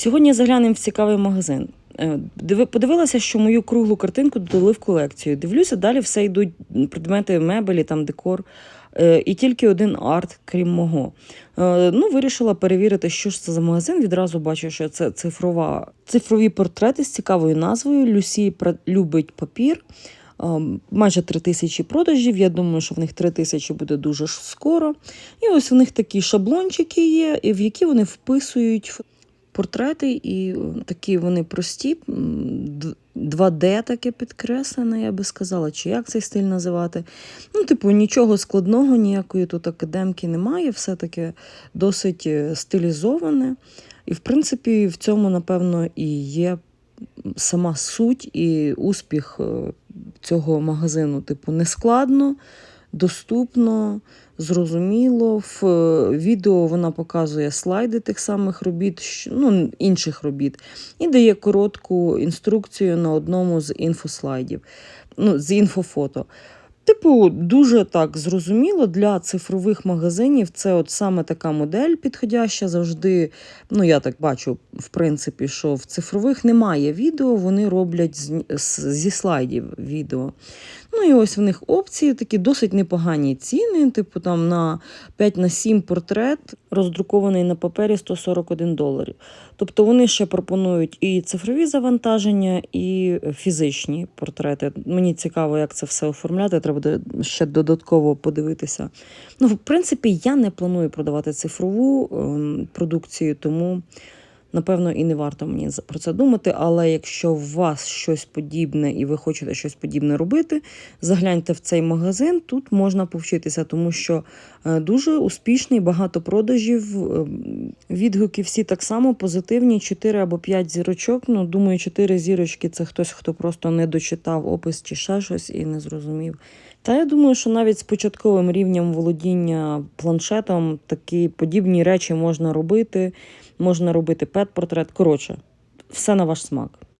Сьогодні заглянемо в цікавий магазин. Е, Подивилася, що мою круглу картинку додали в колекцію. Дивлюся, далі все йдуть предмети мебелі, там декор. Е, І тільки один арт, крім мого. Е, Ну, вирішила перевірити, що ж це за магазин. Відразу бачу, що це цифрова, цифрові портрети з цікавою назвою. Люсі любить папір. Майже три тисячі продажів. Я думаю, що в них три тисячі буде дуже скоро. І ось у них такі шаблончики є, в які вони вписують портрети, і е, такі вони прості. 2D таке підкреслене, я би сказала, чи як цей стиль називати. Ну, типу, нічого складного, ніякої тут академки немає, все таке досить е, стилізоване. І, в принципі, в цьому, напевно, і є сама суть і успіх е, цього магазину. Типу, нескладно, доступно, зрозуміло. В е, відео вона показує слайди тих самих робіт, ну, інших робіт, і дає коротку інструкцію на одному з інфослайдів, ну, з інфофото. Типу, дуже так зрозуміло для цифрових магазинів. Це от саме така модель підходяща. Завжди, ну я так бачу, в принципі, що в цифрових немає відео, вони роблять з- зі слайдів відео. Ну і ось в них опції такі досить непогані ціни. Типу там на 5 на 7 портрет, роздрукований на папері 141 доларів. Тобто вони ще пропонують і цифрові завантаження, і фізичні портрети. Мені цікаво, як це все оформляти. Треба буде ще додатково подивитися. Ну, в принципі, я не планую продавати цифрову ем, продукцію, тому. Напевно, і не варто мені про це думати, але якщо у вас щось подібне і ви хочете щось подібне робити, загляньте в цей магазин, тут можна повчитися, тому що е, дуже успішний, багато продажів. е, Відгуки всі так само позитивні, 4 або 5 зірочок. Ну, думаю, 4 зірочки це хтось, хто просто не дочитав опис чи ще щось і не зрозумів. Та я думаю, що навіть з початковим рівнем володіння планшетом такі подібні речі можна робити. Можна робити пет-портрет. Коротше, все на ваш смак.